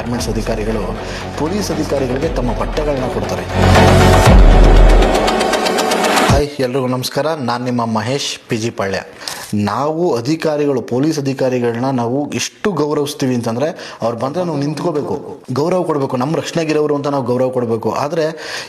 Garments ಅಧಿಕಾರಿಗಳು, police ಅಧಿಕಾರಿಗಳಿಗೆ ತಮ್ಮ ಬಟ್ಟೆಗಳನ್ನ ಕೊಡ್ತಾರೆ. ಹಾಯ್ ಎಲ್ರಿಗೂ ನಮಸ್ಕಾರ. ನಾನು ನಿಮ್ಮ ಮಹೇಶ್ ಪಿ ಜಿ ಪಾಳ್ಯ ನಾವು ಅಧಿಕಾರಿಗಳು, ಪೊಲೀಸ್ ಅಧಿಕಾರಿಗಳನ್ನ ನಾವು ಎಷ್ಟು ಗೌರವಿಸ್ತೀವಿ ಅಂತಂದರೆ ಅವ್ರು ಬಂದರೆ ನಾವು ನಿಂತ್ಕೋಬೇಕು. ಗೌರವ ಕೊಡಬೇಕು. ನಮ್ಮ ರಕ್ಷಣೆಗಿರೋರು ಅಂತ ನಾವು ಗೌರವ ಕೊಡಬೇಕು. ಆದರೆ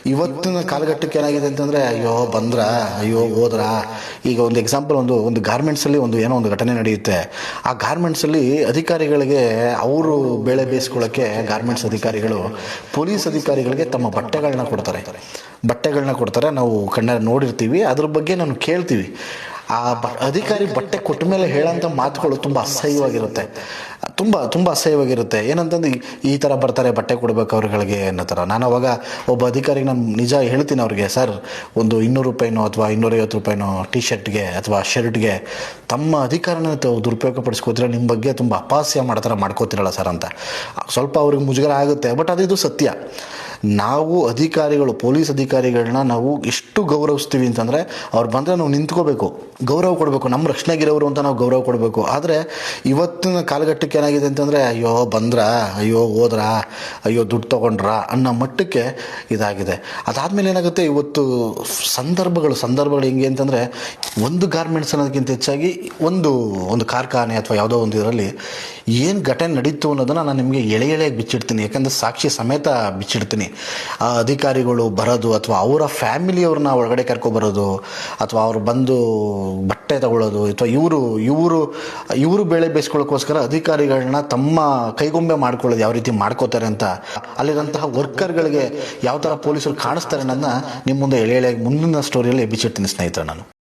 ಇವತ್ತಿನ ಕಾಲಘಟ್ಟಕ್ಕೆ ಏನಾಗಿದೆ ಅಂತಂದರೆ, ಅಯ್ಯೋ ಬಂದ್ರ? ಅಯ್ಯೋ ಹೋದ್ರಾ? ಈಗ ಒಂದು ಎಕ್ಸಾಂಪಲ್ ಒಂದು ಒಂದು ಗಾರ್ಮೆಂಟ್ಸಲ್ಲಿ ಒಂದು ಏನೋ ಒಂದು ಘಟನೆ ನಡೆಯುತ್ತೆ. ಆ ಗಾರ್ಮೆಂಟ್ಸಲ್ಲಿ ಅಧಿಕಾರಿಗಳಿಗೆ ಅವರು ಬೆಳೆ ಬೇಯಿಸ್ಕೊಳ್ಳೋಕ್ಕೆ ಗಾರ್ಮೆಂಟ್ಸ್ ಅಧಿಕಾರಿಗಳು, ಪೊಲೀಸ್ ಅಧಿಕಾರಿಗಳಿಗೆ ತಮ್ಮ ಬಟ್ಟೆಗಳನ್ನ ಕೊಡ್ತಾರೆ. ಬಟ್ಟೆಗಳನ್ನ ಕೊಡ್ತಾರೆ. ನಾವು ಕಣ್ಣ ನೋಡಿರ್ತೀವಿ. ಅದ್ರ ಬಗ್ಗೆ ನಾನು ಕೇಳ್ತೀವಿ. ಆ ಬ, ಅಧಿಕಾರಿ ಬಟ್ಟೆ ಕೊಟ್ಟ ಮೇಲೆ ಹೇಳೋಂಥ ಮಾತುಗಳು ತುಂಬ ಅಸಹ್ಯವಾಗಿರುತ್ತೆ. ತುಂಬ ತುಂಬ ಅಸಹ್ಯವಾಗಿರುತ್ತೆ. ಏನಂತಂದು ಈ- ಥರ ಬರ್ತಾರೆ, ಬಟ್ಟೆ ಕೊಡಬೇಕು ಅವ್ರುಗಳಿಗೆ ಅನ್ನೋ ಥರ ನಾನು ಅವಾಗ ಒಬ್ಬ ಅಧಿಕಾರಿಗೆ ನಾನು ನಿಜ ಹೇಳ್ತೀನಿ ಅವ್ರಿಗೆ, ಸರ್, ಒಂದು ಇನ್ನೂರು ರೂಪಾಯಿನೋ ಅಥವಾ ಇನ್ನೂರೈವತ್ತು ರೂಪಾಯಿನೋ ಟಿ ಶರ್ಟ್ಗೆ ಅಥವಾ ಶರ್ಟ್ಗೆ ತಮ್ಮ ಅಧಿಕಾರನ ತಾವು ದುರುಪಯೋಗ ಪಡಿಸ್ಕೋತೀರ ನಿಮ್ಮ ಬಗ್ಗೆ ತುಂಬ ಅಪಾಸ್ಯ ಮಾಡೋ ಥರ ಮಾಡ್ಕೋತಿರಲ್ಲ ಸರ್ ಅಂತ. ಸ್ವಲ್ಪ ಅವ್ರಿಗೆ ಮುಜುಗರ ಆಗುತ್ತೆ, ಬಟ್ ಅದು ಇದು ಸತ್ಯ. ನಾವು ಅಧಿಕಾರಿಗಳು, ಪೊಲೀಸ್ ಅಧಿಕಾರಿಗಳನ್ನ ನಾವು ಎಷ್ಟು ಗೌರವಿಸ್ತೀವಿ ಅಂತಂದರೆ ಅವ್ರು ಬಂದರೆ ನಾವು ನಿಂತ್ಕೋಬೇಕು. ಗೌರವ ಕೊಡಬೇಕು. ನಮ್ಮ ರಕ್ಷಣೆಗಿರೋರು ಅಂತ ನಾವು ಗೌರವ ಕೊಡಬೇಕು. ಆದರೆ ಇವತ್ತಿನ ಕಾಲಘಟ್ಟಕ್ಕೆ ಏನಾಗಿದೆ ಅಂತಂದರೆ, ಅಯ್ಯೋ ಬಂದ್ರಾ, ಅಯ್ಯೋ ಹೋದ್ರಾ, ಅಯ್ಯೋ ದುಡ್ಡು ತೊಗೊಂಡ್ರಾ ಅನ್ನೋ ಮಟ್ಟಕ್ಕೆ ಇದಾಗಿದೆ. ಅದಾದಮೇಲೆ ಏನಾಗುತ್ತೆ, ಇವತ್ತು ಸಂದರ್ಭಗಳು ಸಂದರ್ಭಗಳು ಹೆಂಗೆ ಅಂತಂದರೆ ಒಂದು ಗಾರ್ಮೆಂಟ್ಸ್ ಅನ್ನೋದಕ್ಕಿಂತ ಹೆಚ್ಚಾಗಿ ಒಂದು ಒಂದು ಕಾರ್ಖಾನೆ ಅಥವಾ ಯಾವುದೋ ಒಂದು ಇದರಲ್ಲಿ ಏನು ಘಟನೆ ನಡೀತು ಅನ್ನೋದನ್ನು ನಾನು ನಿಮಗೆ ಎಳೆ ಎಳೆಯಾಗಿ ಬಿಚ್ಚಿಡ್ತೀನಿ. ಯಾಕಂದರೆ ಸಾಕ್ಷಿ ಸಮೇತ ಬಿಚ್ಚಿಡ್ತೀನಿ. ಆ ಅಧಿಕಾರಿಗಳು ಬರೋದು ಅಥವಾ ಅವರ ಫ್ಯಾಮಿಲಿಯವ್ರನ್ನ ಒಳಗಡೆ ಕರ್ಕೊಬರೋದು ಅಥವಾ ಅವ್ರು ಬಂದು ಬಟ್ಟೆ ತಗೊಳ್ಳೋದು ಅಥವಾ ಇವರು ಇವರು ಇವರು ಬೆಳೆ ಬೇಯಿಸ್ಕೊಳ್ಳೋಕ್ಕೋಸ್ಕರ ಅಧಿಕಾರಿಗಳನ್ನ ತಮ್ಮ ಕೈಗೊಂಬೆ ಮಾಡ್ಕೊಳ್ಳೋದು ಯಾವ ರೀತಿ ಮಾಡ್ಕೋತಾರೆ ಅಂತ. ಅಲ್ಲಿರೋಂತಹ ವರ್ಕರ್ಗಳಿಗೆ ಯಾವ ಥರ ಪೊಲೀಸರು ಕಾಣಿಸ್ತಾರೆ ಅನ್ನೋದನ್ನ ನಿಮ್ಮ ಮುಂದೆ ಎಳೆ ಎಳೆಯಾಗಿ ಮುಂದಿನ ಸ್ಟೋರಿಯಲ್ಲಿ ಬಿಚ್ಚಿಡ್ತೀನಿ ಸ್ನೇಹಿತರೆ ನಾನು.